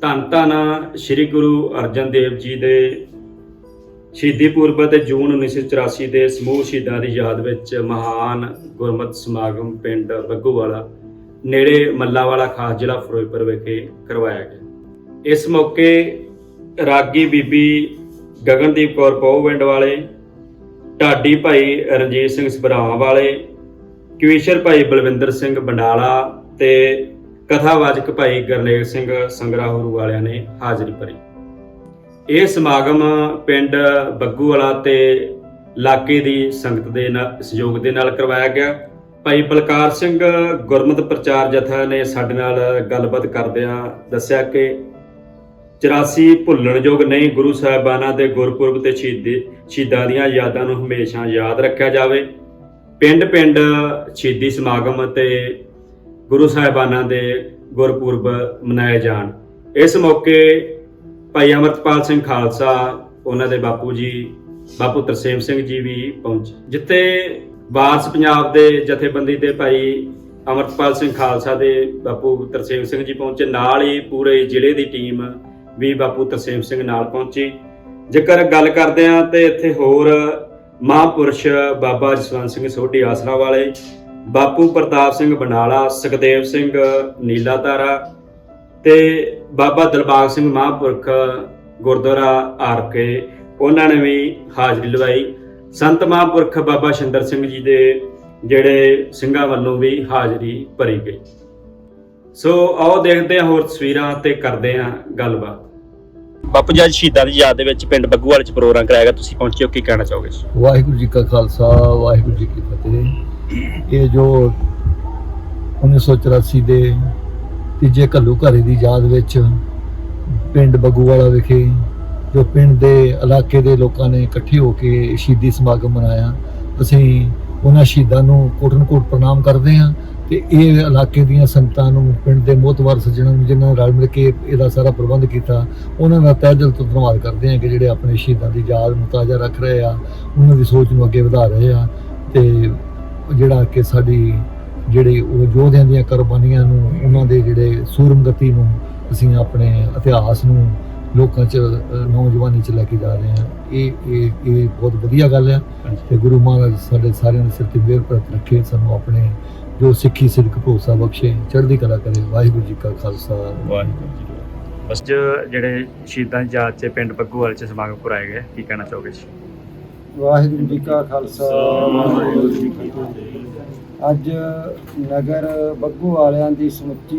ਧੰਨ ਧੰਨ ਸ੍ਰੀ ਗੁਰੂ ਅਰਜਨ ਦੇਵ ਜੀ ਦੇ ਸ਼ਹੀਦੀ ਪੁਰਬ ਅਤੇ ਜੂਨ 1984 ਦੇ ਸਮੂਹ ਸ਼ਹੀਦਾਂ ਦੀ ਯਾਦ ਵਿੱਚ ਮਹਾਨ ਗੁਰਮਤਿ ਸਮਾਗਮ ਪਿੰਡ ਬੱਗੂਵਾਲਾ, ਨੇੜੇ ਮੱਲਾਵਾਲਾ ਖਾਸ ਜ਼ਿਲ੍ਹਾ ਫਿਰੋਜ਼ਪੁਰ ਵਿਖੇ ਕਰਵਾਇਆ ਗਿਆ। ਇਸ ਮੌਕੇ ਰਾਗੀ ਬੀਬੀ ਗਗਨਦੀਪ ਕੌਰ ਪਹੁਵਿੰਡ ਵਾਲੇ, ਢਾਡੀ ਭਾਈ ਰਣਜੀਤ ਸਿੰਘ ਸਭਰਾਵਾਂ ਵਾਲੇ ਕਵੀਸ਼ਰ ਭਾਈ ਬਲਵਿੰਦਰ ਸਿੰਘ ਬੰਡਾਲਾ ਤੇ ਕਥਾਵਾਚਕ ਭਾਈ ਗਰਨੇਲ ਸਿੰਘ ਸੰਗਰਾਹੁਰੂ ਵਾਲਿਆਂ ਨੇ ਹਾਜ਼ਰੀ ਭਰੀ। ਇਹ ਸਮਾਗਮ ਪਿੰਡ ਬੱਗੂਵਾਲਾ ਤੇ ਇਲਾਕੇ ਦੀ ਸੰਗਤ ਦੇ ਨਾਲ ਸਹਿਯੋਗ ਦੇ ਨਾਲ ਕਰਵਾਇਆ ਗਿਆ। ਭਾਈ ਬਲਕਾਰ ਸਿੰਘ ਗੁਰਮਤ ਪ੍ਰਚਾਰ ਜਥਾ ਨੇ ਸਾਡੇ ਨਾਲ ਗੱਲਬਾਤ ਕਰਦਿਆਂ ਦੱਸਿਆ ਕਿ 84 ਭੁੱਲਣਯੋਗ ਨਹੀਂ ਗੁਰੂ ਸਾਹਿਬਾਨਾਂ ਦੇ ਗੁਰਪੁਰਬ ਤੇ ਸ਼ਹੀਦੀ, ਸ਼ਹੀਦਾਂ ਦੀਆਂ ਯਾਦਾਂ ਨੂੰ ਹਮੇਸ਼ਾ ਯਾਦ ਰੱਖਿਆ ਜਾਵੇ। ਪਿੰਡ-ਪਿੰਡ ਸ਼ਹੀਦੀ ਸਮਾਗਮ ਤੇ ਗੁਰੂ ਸਾਹਿਬਾਨਾਂ ਦੇ ਗੁਰਪੁਰਬ ਮਨਾਏ ਜਾਣ। ਇਸ ਮੌਕੇ ਭਾਈ ਅਮਰਤਪਾਲ ਸਿੰਘ ਖਾਲਸਾ, ਉਹਨਾਂ ਦੇ ਬਾਪੂ ਜੀ, ਬਾਪੂ ਤਰਸੇਮ ਸਿੰਘ ਜੀ ਵੀ ਪਹੁੰਚੇ। ਜਿੱਥੇ ਵਾਰਸ ਪੰਜਾਬ ਦੇ ਜਥੇਬੰਦੀ ਦੇ ਭਾਈ ਅਮਰਤਪਾਲ ਸਿੰਘ ਖਾਲਸਾ ਦੇ ਬਾਪੂ ਤਰਸੇਮ ਸਿੰਘ ਜੀ ਪਹੁੰਚੇ। ਨਾਲ ਹੀ ਪੂਰੇ ਜ਼ਿਲ੍ਹੇ ਦੀ ਟੀਮ ਵੀ ਬਾਪੂ ਤਰਸੇਮ ਸਿੰਘ ਨਾਲ ਪਹੁੰਚੀ। ਜੇਕਰ ਗੱਲ ਕਰਦੇ ਹਾਂ ਤੇ ਇੱਥੇ ਹੋਰ ਮਹਾਂਪੁਰਸ਼ ਬਾਬਾ ਜਸਵੰਤ ਸਿੰਘ ਸੋਢੀ ਆਸਰਾ ਵਾਲੇ ਬਾਪੂ ਪ੍ਰਤਾਪ ਸਿੰਘ ਬਨਾਲਾ, ਸੁਖਦੇਵ ਸਿੰਘ ਨੀਲਾ ਤਾਰਾ ਤੇ ਬਾਬਾ ਦਿਲਬਾਗ ਸਿੰਘ ਮਹਾਂਪੁਰਖ ਗੁਰਦੁਆਰਾ ਆਰ ਕੇ, ਉਹਨਾਂ ਨੇ ਵੀ ਹਾਜ਼ਰੀ ਲਵਾਈ। ਸੰਤ ਮਹਾਂਪੁਰਖ ਬਾਬਾ ਸ਼ਿੰਦਰ ਸਿੰਘ ਜੀ ਦੇ ਜਿਹੜੇ ਸਿੰਘਾਂ ਵੱਲੋਂ ਵੀ ਹਾਜ਼ਰੀ ਭਰੀ ਗਈ। ਸੋ ਆਓ ਦੇਖਦੇ ਹਾਂ ਹੋਰ ਤਸਵੀਰਾਂ ਤੇ ਕਰਦੇ ਹਾਂ ਗੱਲਬਾਤ। ਬਾਪੂ ਜੀ ਸ਼ਹੀਦਾਂ ਦੀ ਯਾਦ ਦੇ ਵਿੱਚ ਪਿੰਡ ਬੱਗੂਵਾਲ ਚ ਪ੍ਰੋਗਰਾਮ ਕਰਾਇਆ ਗਿਆ। ਤੁਸੀਂ ਪਹੁੰਚੇ ਹੋ, ਕੀ ਕਹਿਣਾ ਚਾਹੋਗੇ ਵਾਹਿਗੁਰੂ ਜੀ ਕਾ ਖਾਲਸਾ, ਵਾਹਿਗੁਰੂ ਜੀ ਕੀ ਫਤਿਹ। ਇਹ ਜੋ 1984 ਦੇ ਤੀਜੇ ਘੱਲੂ ਘਾਰੇ ਦੀ ਯਾਦ ਵਿੱਚ ਪਿੰਡ ਬਗੂਵਾਲਾ ਵਿਖੇ, ਜੋ ਪਿੰਡ ਦੇ ਇਲਾਕੇ ਦੇ ਲੋਕਾਂ ਨੇ ਇਕੱਠੇ ਹੋ ਕੇ ਸ਼ਹੀਦੀ ਸਮਾਗਮ ਮਨਾਇਆ, ਅਸੀਂ ਉਹਨਾਂ ਸ਼ਹੀਦਾਂ ਨੂੰ ਕੋਟਨ ਕੋਟ ਪ੍ਰਣਾਮ ਕਰਦੇ ਹਾਂ ਤੇ ਇਹ ਇਲਾਕੇ ਦੀਆਂ ਸੰਗਤਾਂ ਨੂੰ ਪਿੰਡ ਦੇ ਮੋਤਵਰ ਸੱਜਣਾਂ ਨੂੰ ਜਿਨ੍ਹਾਂ ਨਾਲ ਰਲ ਮਿਲ ਕੇ ਇਹਦਾ ਸਾਰਾ ਪ੍ਰਬੰਧ ਕੀਤਾ, ਉਹਨਾਂ ਦਾ ਤਹਿ ਦਿਲ ਤੋਂ ਧੰਨਵਾਦ ਕਰਦੇ ਹਾਂ ਕਿ ਜਿਹੜੇ ਆਪਣੇ ਸ਼ਹੀਦਾਂ ਦੀ ਯਾਦ ਨੂੰ ਤਾਜ਼ਾ ਰੱਖ ਰਹੇ ਆ, ਉਹਨਾਂ ਦੀ ਸੋਚ ਨੂੰ ਅੱਗੇ ਵਧਾ ਰਹੇ ਆ ਤੇ ਜਿਹੜਾ ਕਿ ਸਾਡੀ ਜਿਹੜੇ ਉਹ ਯੋਧਿਆਂ ਦੀਆਂ ਕੁਰਬਾਨੀਆਂ ਨੂੰ ਉਹਨਾਂ ਦੇ ਜਿਹੜੇ ਸੂਰਮਗਤੀ ਨੂੰ ਅਸੀਂ ਆਪਣੇ ਇਤਿਹਾਸ ਨੂੰ ਲੋਕਾਂ 'ਚ ਨੌਜਵਾਨੀ 'ਚ ਲੈ ਕੇ ਜਾ ਰਹੇ ਹਾਂ। ਇਹ ਇਹ ਇਹ ਬਹੁਤ ਵਧੀਆ ਗੱਲ ਹੈ ਤੇ ਗੁਰੂ ਮਹਾਰਾਜ ਸਾਡੇ ਸਾਰਿਆਂ ਦੇ ਸਿਰ ਤੇ ਮਿਹਰ ਪ੍ਰਤ ਰੱਖੇ ਸਾਨੂੰ ਆਪਣੇ ਜੋ ਸਿੱਖੀ ਸਿੱਖ ਭਰੋਸਾ ਬਖਸ਼ੇ ਚੜ੍ਹਦੀ ਕਲਾ ਕਰੇ। ਵਾਹਿਗੁਰੂ ਜੀ ਕਾ ਖਾਲਸਾ। ਵਾਹਿਗੁਰੂ ਜੀ ਬਸ ਜਿਹੜੇ ਸ਼ਹੀਦਾਂ ਦੀ ਯਾਦ 'ਚ ਪਿੰਡ ਬੱਗੂਵਾਲ 'ਚ ਸਮਾਗਮ ਕਰਾਇਆ ਗਿਆ ਕੀ ਕਹਿਣਾ ਚਾਹੋਗੇ ਜੀ? ਵਾਹਿਗੁਰੂ ਜੀ ਕਾ ਖਾਲਸਾ, ਵਾਹਿਗੁਰੂ ਜੀ ਕੀ ਫਤਿਹ। ਅੱਜ ਨਗਰ ਬੱਗੂ ਵਾਲਿਆਂ ਦੀ ਸਮੁੱਚੀ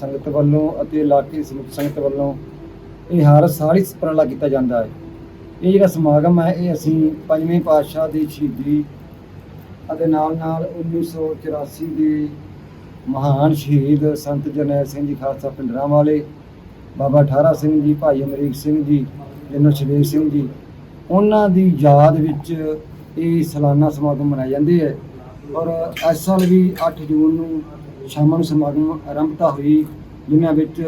ਸੰਗਤ ਵੱਲੋਂ ਅਤੇ ਇਲਾਕੇ ਦੀ ਸਮੁੱਚੀ ਸੰਗਤ ਵੱਲੋਂ ਇਹ ਹਰ ਸਾਰੀ ਹੀ ਉਪਰਾਲਾ ਕੀਤਾ ਜਾਂਦਾ ਹੈ। ਇਹ ਜਿਹੜਾ ਸਮਾਗਮ ਹੈ, ਇਹ ਅਸੀਂ ਪੰਜਵੇਂ ਪਾਤਸ਼ਾਹ ਦੀ ਸ਼ਹੀਦੀ ਅਤੇ ਨਾਲ ਨਾਲ 1984 ਦੇ ਮਹਾਨ ਸ਼ਹੀਦ ਸੰਤ ਜਰਨੈਲ ਸਿੰਘ ਜੀ ਖਾਲਸਾ ਪਿੰਡਰਾਂ ਵਾਲੇ ਬਾਬਾ ਠਾਰਾ ਸਿੰਘ ਜੀ, ਭਾਈ ਅਮਰੀਕ ਸਿੰਘ ਜੀ, ਜਨਰਲ ਸ਼ਦੇਵ ਸਿੰਘ ਜੀ ਉਹਨਾਂ ਦੀ ਯਾਦ ਵਿੱਚ ਇਹ ਸਾਲਾਨਾ ਸਮਾਗਮ ਮਨਾਏ ਜਾਂਦੇ ਹੈ ਔਰ ਇਸ ਸਾਲ ਵੀ 8 ਜੂਨ ਨੂੰ ਸ਼ਾਮ ਨੂੰ ਸਮਾਗਮ ਆਰੰਭਤਾ ਹੋਈ, ਜਿਨ੍ਹਾਂ ਵਿੱਚ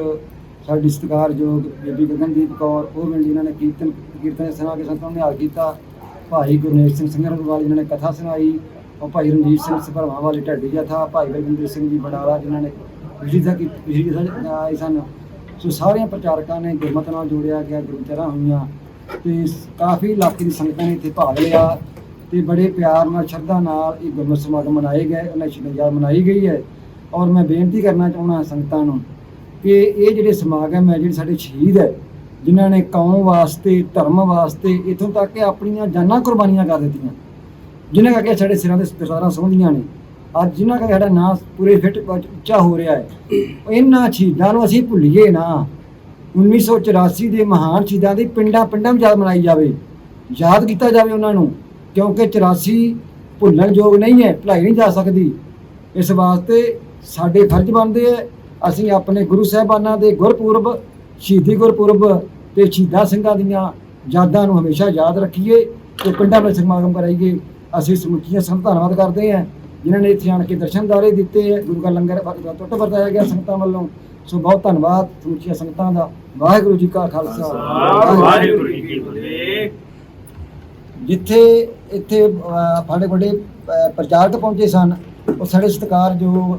ਸਾਡੀ ਸਤਿਕਾਰਯੋਗ ਬੀਬੀ ਗਗਨਦੀਪ ਕੌਰ, ਉਹ ਵੀ ਜਿਨ੍ਹਾਂ ਨੇ ਕੀਰਤਨ ਕੀਰਤਨ ਸੁਣਾ ਕੇ ਸੰਤਾਂ ਨੇ ਹਾਲ ਕੀਤਾ। ਭਾਈ ਗੁਰਨੇਜ ਸਿੰਘ ਸਿੰਘਰ ਵਾਲੇ ਜਿਨ੍ਹਾਂ ਨੇ ਕਥਾ ਸੁਣਾਈ ਉਹ ਭਾਈ ਰਣਜੀਤ ਸਿੰਘ ਸਭਰਵਾਂ ਵਾਲੇ ਢੱਡੀ ਜਥਾ, ਭਾਈ ਬਲਵਿੰਦਰ ਸਿੰਘ ਜੀ ਬਡਾਲਾ ਜਿਨ੍ਹਾਂ ਨੇ ਪਿਛਲੀ ਦਾ ਕੀ ਪਿਛਲੀ ਦਾ ਆਏ ਸਨ। ਸੋ ਸਾਰਿਆਂ ਪ੍ਰਚਾਰਕਾਂ ਨੇ ਗੁਰਮਤ ਨਾਲ ਜੋੜਿਆ ਗਿਆ, ਗੁਰਚਰਾਂ ਹੋਈਆਂ। ਤੇ ਕਾਫੀ ਇਲਾਕੇ ਦੀ ਸੰਗਤਾਂ ਨੇ ਇੱਥੇ ਭਾਗ ਲਿਆ ਤੇ ਬੜੇ ਪਿਆਰ ਨਾਲ, ਸ਼ਰਧਾ ਨਾਲ ਇਹ ਗੁਰਮਤਿ ਸਮਾਗਮ ਮਨਾਏ ਗਏ, ਉਹਨਾਂ ਸ਼ਹੀਦਾਂ ਮਨਾਈ ਗਈ ਹੈ ਔਰ ਮੈਂ ਬੇਨਤੀ ਕਰਨਾ ਚਾਹੁੰਦਾ ਸੰਗਤਾਂ ਨੂੰ ਕਿ ਇਹ ਜਿਹੜੇ ਸਮਾਗਮ ਹੈ, ਜਿਹੜੇ ਸਾਡੇ ਸ਼ਹੀਦ ਹੈ, ਜਿਨ੍ਹਾਂ ਨੇ ਕੌਮ ਵਾਸਤੇ, ਧਰਮ ਵਾਸਤੇ ਇਥੋਂ ਤੱਕ ਕਿ ਆਪਣੀਆਂ ਜਾਨਾਂ ਕੁਰਬਾਨੀਆਂ ਕਰ ਦਿੱਤੀਆਂ, ਜਿਨ੍ਹਾਂ ਕਰਕੇ ਸਾਡੇ ਸਿਰਾਂ ਦੇ ਦਰਦਾਰਾਂ ਸੌਂਦੀਆਂ ਨੇ, ਅੱਜ ਜਿਨ੍ਹਾਂ ਕਰਕੇ ਸਾਡਾ ਨਾਂ ਪੂਰੇ ਫਿੱਟ ਉੱਚਾ ਹੋ ਰਿਹਾ ਹੈ, ਇਹਨਾਂ ਸ਼ਹੀਦਾਂ ਨੂੰ ਅਸੀਂ ਭੁੱਲੀਏ ਨਾ। 1984 ਦੇ ਮਹਾਨ ਸ਼ਹੀਦਾਂ ਦੀ ਪਿੰਡਾਂ ਪਿੰਡਾਂ ਵਿੱਚ ਯਾਦ ਮਨਾਈ ਜਾਵੇ। ਯਾਦ ਕੀਤਾ ਜਾਵੇ ਉਹਨਾਂ ਨੂੰ, ਕਿਉਂਕਿ 84 ਭੁੱਲਣ ਯੋਗ ਨਹੀਂ ਹੈ, ਭੁਲਾਈ ਨਹੀਂ ਜਾ ਸਕਦੀ। ਇਸ ਵਾਸਤੇ ਸਾਡੇ ਫਰਜ਼ ਬਣਦੇ ਹੈ, ਅਸੀਂ ਆਪਣੇ ਗੁਰੂ ਸਾਹਿਬਾਨਾਂ ਦੇ ਗੁਰਪੁਰਬ, ਸ਼ਹੀਦੀ ਗੁਰਪੁਰਬ ਤੇ ਸ਼ਹੀਦਾਂ ਸਿੰਘਾਂ ਦੀਆਂ ਯਾਦਾਂ ਨੂੰ ਹਮੇਸ਼ਾ ਯਾਦ ਰੱਖੀਏ ਤੇ ਪਿੰਡਾਂ ਵਿੱਚ ਸਮਾਗਮ ਕਰਾਈਏ। ਅਸੀਂ ਸਮੁੱਚੀਆਂ ਸੰਗਤਾਂ ਧੰਨਵਾਦ ਕਰਦੇ ਹਾਂ। ਜਿਨ੍ਹਾਂ ਨੇ ਇੱਥੇ ਆਣ ਕੇ ਦਰਸ਼ਨਦਾਰੇ ਦਿੱਤੇ ਹੈ ਗੁਰੂ ਦਾ ਲੰਗਰ ਟੁੱਟ ਵਰਤਾਇਆ ਗਿਆ ਸੰਗਤਾਂ ਵੱਲੋਂ। ਸੋ ਬਹੁਤ ਧੰਨਵਾਦ ਸਮੁੱਚੀਆਂ ਸੰਗਤਾਂ ਦਾ। ਵਾਹਿਗੁਰੂ ਜੀ ਕਾ ਖਾਲਸਾ। ਵਾਹਿਗੁਰੂ ਜੀ ਕੀ ਫਤਿਹ। ਜਿੱਥੇ ਇੱਥੇ ਸਾਡੇ ਵੱਡੇ ਪ੍ਰਚਾਰਕ ਪਹੁੰਚੇ ਸਨ ਉਹ ਸਾਡੇ ਸਤਿਕਾਰਯੋਗ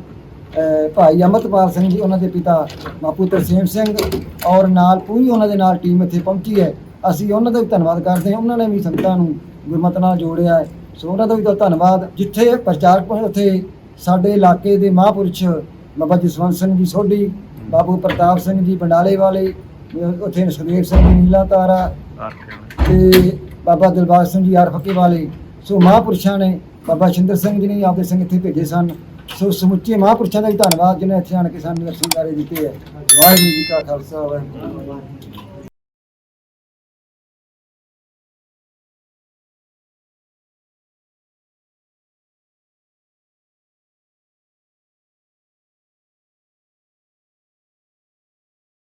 ਅਹ ਭਾਈ ਅਮਰਤਪਾਲ ਸਿੰਘ ਜੀ ਉਹਨਾਂ ਦੇ ਪਿਤਾ ਬਾਪੂ ਤਰਸੇਮ ਸਿੰਘ ਔਰ ਨਾਲ ਪੂਰੀ ਉਹਨਾਂ ਦੇ ਨਾਲ ਟੀਮ ਇੱਥੇ ਪਹੁੰਚੀ ਹੈ। ਅਸੀਂ ਉਹਨਾਂ ਦਾ ਵੀ ਧੰਨਵਾਦ ਕਰਦੇ ਹਾਂ। ਉਹਨਾਂ ਨੇ ਵੀ ਸੰਗਤਾਂ ਨੂੰ ਗੁਰਮਤਿ ਨਾਲ ਜੋੜਿਆ ਹੈ। ਸੋ ਉਹਨਾਂ ਦਾ ਵੀ ਬਹੁਤ ਧੰਨਵਾਦ। ਜਿੱਥੇ ਪ੍ਰਚਾਰਕ ਪਹੁੰਚੇ, ਉੱਥੇ ਸਾਡੇ ਇਲਾਕੇ ਦੇ ਮਹਾਂਪੁਰਸ਼ ਬਾਬਾ ਜਸਵੰਤ ਸਿੰਘ ਜੀ ਸੋਢੀ, ਬਾਬੂ ਪ੍ਰਤਾਪ ਸਿੰਘ ਜੀ ਬੰਡਾਲੇ ਵਾਲੇ, ਉੱਥੇ ਸੁਖਦੇਵ ਸਿੰਘ ਜੀ ਨੀਲਾ ਤਾਰਾ ਤੇ ਬਾਬਾ ਦਿਲਬਾਗ ਸਿੰਘ ਜੀ ਆਰ ਫੱਕੇ ਵਾਲੇ। ਸੋ ਮਹਾਂਪੁਰਸ਼ਾਂ ਨੇ ਬਾਬਾ ਸ਼ਿੰਦਰ ਸਿੰਘ ਜੀ ਨੇ ਆਪਦੇ ਸਿੰਘ ਇੱਥੇ ਭੇਜੇ ਸਨ। ਸੋ ਸਮੁੱਚੇ ਮਹਾਂਪੁਰਸ਼ਾਂ ਦਾ ਵੀ ਧੰਨਵਾਦ, ਜਿਨ੍ਹਾਂ ਇੱਥੇ ਆਣ ਕੇ ਸਾਨੂੰ ਦਰਸ਼ਨ ਦਿੱਤੇ ਹੈ। ਵਾਹਿਗੁਰੂ ਜੀ ਕਾ ਖਾਲਸਾ, ਵਾਹਿਗੁਰੂ ਜੀ ਕੀ ਫਤਿਹ।